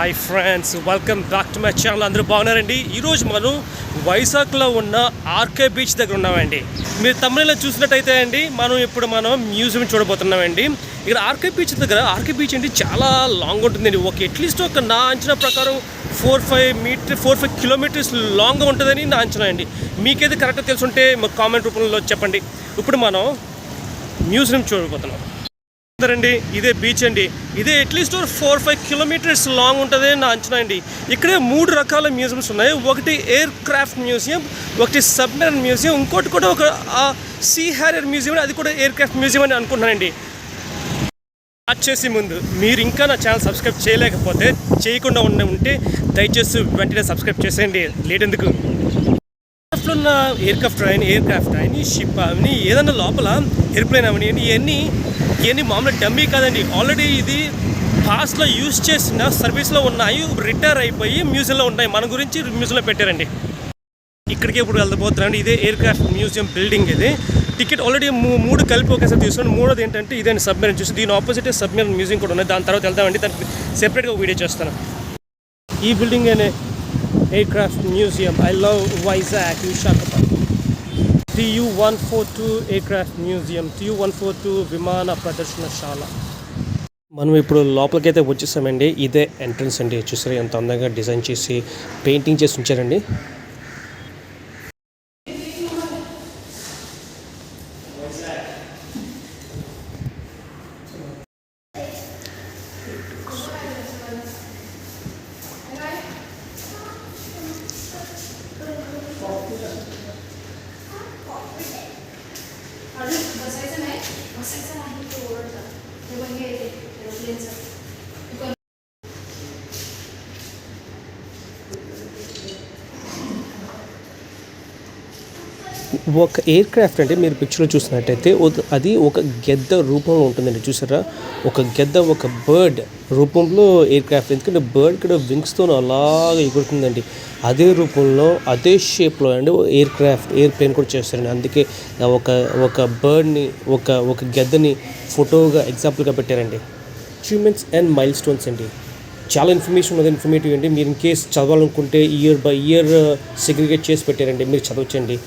Hi friends welcome back to my channel అందరూ బాగున్నారండి? ఈరోజు మనం వైజాగ్లో ఉన్న ఆర్కే బీచ్ దగ్గర ఉన్నామండి. మీరు తమిళలో చూసినట్టయితే అండి మనం ఇప్పుడు మనం మ్యూజియం చూడబోతున్నామండి. ఇక్కడ ఆర్కే బీచ్ దగ్గర ఆర్కే బీచ్ అండి చాలా లాంగ్ ఉంటుందండి. ఒక అట్లీస్ట్ ఒక నా అంచనా ప్రకారం four five meter four five kilometers లాంగ్గా ఉంటుందని నా అంచనా అండి. మీకైతే కరెక్ట్గా తెలుసుంటే మాకు కామెంట్ రూపంలో చెప్పండి. ఇప్పుడు మనం మ్యూజియం చూడబోతున్నాం. రండి ఇదే బీచ్ అండి. ఇదే at least four five kilometers long ఉంటుంది నా అంచనా అండి. ఇక్కడే మూడు రకాల మ్యూజియంస్ ఉన్నాయి. ఒకటి ఎయిర్ క్రాఫ్ట్ మ్యూజియం ఒకటి సబ్మెరైన్ మ్యూజియం ఇంకోటి కూడా ఒక సీ హ్యారియర్ మ్యూజియం అది కూడా ఎయిర్ క్రాఫ్ట్ మ్యూజియం అని అనుకుంటున్నానండి. స్టార్ట్ చేసే ముందు మీరు ఇంకా నా ఛానల్ సబ్స్క్రైబ్ చేయలేకపోతే చేయకుండా ఉండే ఉంటే దయచేసి వెంటనే సబ్స్క్రైబ్ చేసేయండి. లేట్ ఎందుకు? ఉన్న aircraft aircraft aircraft అని షిప్ అవని ఏదన్నా లోపల ఎయిర్ప్లేన్ అవని ఇవన్నీ ఇవన్నీ మామూలు డమ్మీ కాదండి. ఆల్రెడీ ఇది పాస్ట్లో యూజ్ చేసిన సర్వీస్లో ఉన్నాయి రిటైర్ అయిపోయి మ్యూజియంలో ఉన్నాయి. మన గురించి మ్యూజియంలో పెట్టారండి. ఇక్కడికి ఇప్పుడు వెళ్ళబోతున్నాండి ఇదే ఎయిర్ క్రాఫ్ట్ మ్యూజియం బిల్డింగ్ ఇది టికెట్ ఆల్రెడీ మూడు కలిపి ఒకేసారి తీసుకుని మూడోది ఏంటంటే ఇదే సబ్మెరీన్ చూసి దీని ఆపోజిట్ సబ్మెరీన్ మ్యూజియం కూడా ఉంది. దాని తర్వాత వెళ్తామండి దానికి సెపరేట్గా వీడియో చేస్తాను. ఈ బిల్డింగ్ అనే Aircraft craft museum I love Vizag Visakhapatnam TU one four two aircraft museum TU one four విమాన మనం ఇప్పుడు లోపలికి అయితే వచ్చేసామండి. ఇదే ఎంట్రన్స్ అండి. చూసారా ఎంత అందంగా డిజైన్ చేసి పెయింటింగ్ చేసి ఉంచారండి. अजून बसायचं नाही बसायचं नाही तो ओरडला तेव्हा हे एरोप्लेनचं ఒక ఎయిర్ క్రాఫ్ట్ అంటే మీరు పిక్చర్లో చూసినట్టయితే అది ఒక గెద్ద రూపంలో ఉంటుందండి చూసారా? ఒక గెద్ద ఒక బర్డ్ రూపంలో ఎయిర్ క్రాఫ్ట్ ఎందుకంటే బర్డ్ కూడా వింగ్స్తో అలాగ ఎగురుతుందండి. అదే రూపంలో అదే షేప్లో అండి ఎయిర్ క్రాఫ్ట్ ఎయిర్ ప్లేన్ కూడా చేస్తారండి. అందుకే ఒక ఒక బర్డ్ని ఒక ఒక గెద్దని ఫోటోగా ఎగ్జాంపుల్గా పెట్టారండి. అచీవ్మెంట్స్ అండ్ మైల్ స్టోన్స్ అండి. చాలా ఇన్ఫర్మేషన్ ఉన్నది ఇన్ఫర్మేటివ్ అండి. మీరు ఇన్ కేస్ చదవాలనుకుంటే ఇయర్ బై ఇయర్ సెగ్రిగేట్ చేసి పెట్టారండి. మీరు చదవచ్చండి.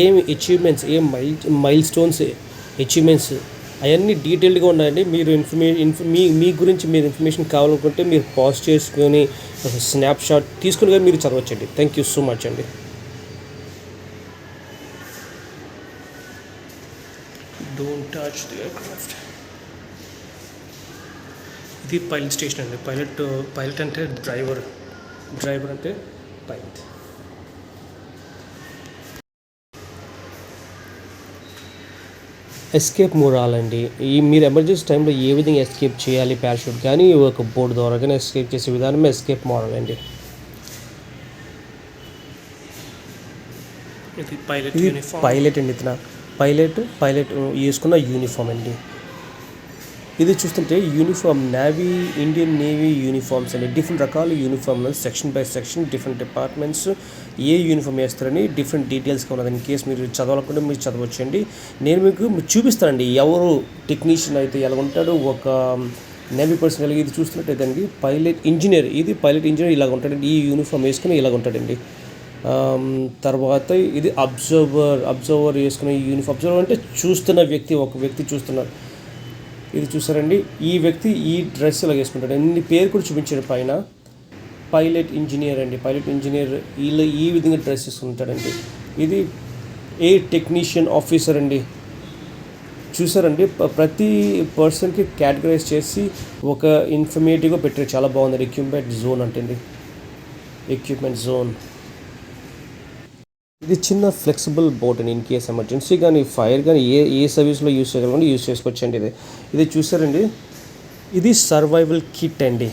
ఏం అచీవ్మెంట్స్ ఏం మైల్ మైల్ స్టోన్స్ అచీవ్మెంట్స్ అవన్నీ డీటెయిల్డ్గా ఉన్నాయండి. మీరు ఇన్ఫర్మే ఇన్ఫ మీ మీ గురించి మీరు ఇన్ఫర్మేషన్ కావాలనుకుంటే మీరు పాజ్ చేసుకొని స్నాప్ షాట్ తీసుకుని కానీ మీరు చదవచ్చండి. థ్యాంక్ యూ సో మచ్ అండి. డోంట్ టచ్ ది ఎయిర్క్రాఫ్ట్ ఇది పైలట్ స్టేషన్ అండి. పైలట్ పైలట్ అంటే డ్రైవర్ డ్రైవర్ అంటే పైలట్ ఎస్కేప్ మూరాలండి ఈ మీరు ఎమర్జెన్సీ టైంలో ఏ విధంగా ఎస్కేప్ చేయాలి పారాషూట్? కానీ ఒక బోర్డు ద్వారా కానీ ఎస్కేప్ చేసే విధానమే ఎస్కేప్ మోడల్ అండి. ఇది పైలట్ పైలట్ అండి ఇతన? పైలట్ పైలట్ వేసుకున్న యూనిఫామ్ అండి. ఇది చూస్తుంటే uniform navy Indian navy uniforms అండి. డిఫరెంట్ రకాల యూనిఫామ్లు section by section different departments A uniform వేస్తారని డిఫరెంట్ డీటెయిల్స్ కావాలి. ఇన్ కేసు మీరు చదవాలనుకుంటే మీరు చదవచ్చండి. నేను మీకు చూపిస్తానండి ఎవరు టెక్నీషియన్ అయితే ఎలా ఉంటాడు. ఒక నేవీ పర్సన్ ఇది చూస్తున్నట్టయితే అండి పైలట్ ఇంజనీర్ ఇది పైలట్ ఇంజనీర్ ఇలాగ ఉంటాడండి. ఈ యూనిఫామ్ వేసుకుని ఇలాగ ఉంటాడండి. తర్వాత ఇది అబ్జర్వర్ అబ్జర్వర్ వేసుకునే యూనిఫామ్ అబ్జర్వర్ అంటే చూస్తున్న వ్యక్తి ఒక వ్యక్తి చూస్తున్నారు. ఇది చూసారండి. ఈ వ్యక్తి ఈ డ్రెస్ ఇలా వేసుకుంటాడు. అన్ని పేరు కూడా చూపించాడు పైన. పైలట్ ఇంజనీర్ అండి. పైలట్ ఇంజనీర్ వీళ్ళు ఈ విధంగా డ్రెస్ వేసుకుంటాడండి. ఇది ఎయిర్ టెక్నీషియన్ ఆఫీసర్ అండి. చూసారండి. ప్రతి పర్సన్కి కేటగరైజ్ చేసి ఒక ఇన్ఫర్మేటివ్గా పెట్టారు. చాలా బాగుంది. ఎక్విప్మెంట్ జోన్ అంటే ఎక్విప్మెంట్ జోన్. ఇది చిన్న ఫ్లెక్సిబుల్ బోట్ అండి ఇన్ కేస్ ఎమర్జెన్సీ కానీ ఫైర్ కానీ ఏ ఏ సర్వీస్లో యూస్ చేయగలండి యూస్ చేసుకోవచ్చండి ఇది. ఇది చూసారండి? ఇది సర్వైవల్ కిట్ అండి.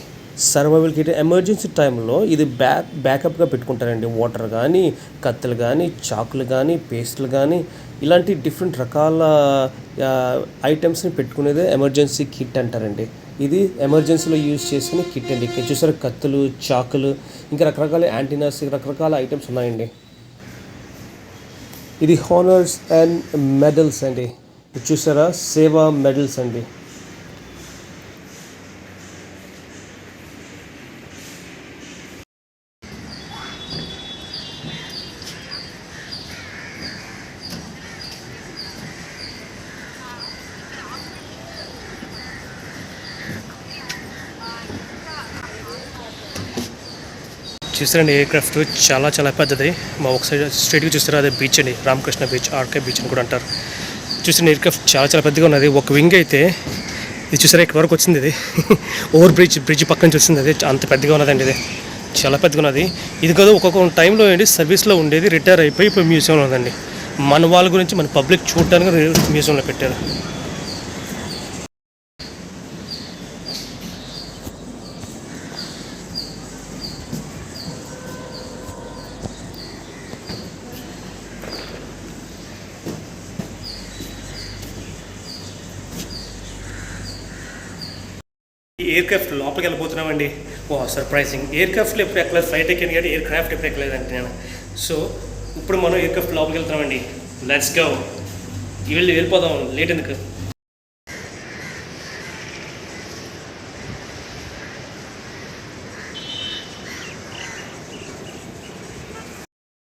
సర్వైవల్ కిట్ ఎమర్జెన్సీ టైంలో ఇది బ్యాక్ బ్యాకప్గా పెట్టుకుంటారండి. వాటర్ కానీ కత్తులు కానీ చాకులు కానీ పేస్టులు కానీ ఇలాంటి డిఫరెంట్ రకాల ఐటమ్స్ని పెట్టుకునేదే ఎమర్జెన్సీ కిట్ అంటారండి. ఇది ఎమర్జెన్సీలో యూజ్ చేసుకునే కిట్ అండి. ఇక్కడ చూసారు కత్తులు చాకులు ఇంకా రకరకాల యాంటీనాస్ రకరకాల ఐటమ్స్ ఉన్నాయండి. ఇది హానర్స్ అండ్ మెడల్స్ అండి. చూసారా? సేవా మెడల్స్ అండి. చూసారండి ఎయిర్ క్రాఫ్ట్ చాలా చాలా పెద్దది. మా ఒక సైడ్ స్ట్రైట్గా చూసారా అదే బీచ్ అండి. రామకృష్ణ బీచ్ ఆర్కే బీచ్ అని కూడా అంటారు. చూసిన ఎయిర్ క్రాఫ్ట్ చాలా చాలా పెద్దగా ఉన్నది. ఒక వింగ్ అయితే ఇది చూసారా ఇక్కడ వరకు వచ్చింది ఇది? ఓవర్ బ్రిడ్జ్ బ్రిడ్జ్ పక్క నుంచి వచ్చింది అది. అంత పెద్దగా ఉన్నదండి ఇది. చాలా పెద్దగా ఉన్నది. ఇది కదా ఒక్కొక్క టైంలో ఏంటి సర్వీస్లో ఉండేది రిటైర్ అయిపోయి ఇప్పుడు మ్యూజియంలో ఉందండి. మన వాళ్ళ గురించి మన పబ్లిక్ చూడటానికి మ్యూజియంలో పెట్టారు. ఎయిర్ క్రాఫ్ట్ లోపలికి వెళ్ళిపోతున్నామండి ఓ సర్ప్రైజింగ్ ఎయిర్ క్రాఫ్ట్లో ఎప్పుడు ఎక్కలేదు. ఫ్లైట్ ఎక్కాను కానీ ఎయిర్ క్రాఫ్ట్ ఎప్పుడు ఎక్కలేదండి నేను. సో ఇప్పుడు మనం ఎయిర్ క్రాఫ్ట్ లోపలికి వెళ్తున్నామండి. లెట్స్ గో వెళ్ళి వెళ్ళిపోదాం. లేట్ ఎందుకు?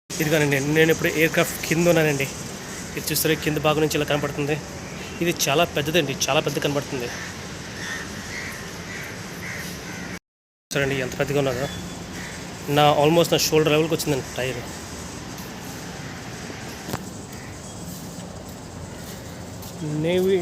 ఇదిగోనండి నేను ఇప్పుడు ఎయిర్ క్రాఫ్ట్ కింద ఉన్నానండి. ఇది చూస్తే కింద భాగం నుంచి ఇలా కనపడుతుంది. ఇది చాలా పెద్దదండి. చాలా పెద్ద కనపడుతుంది. చూడండి ఎంత పెద్దగా ఉన్నదో. నా ఆల్మోస్ట్ నా షోల్డర్ లెవెల్కి వచ్చిందండి టైర్. నేవీ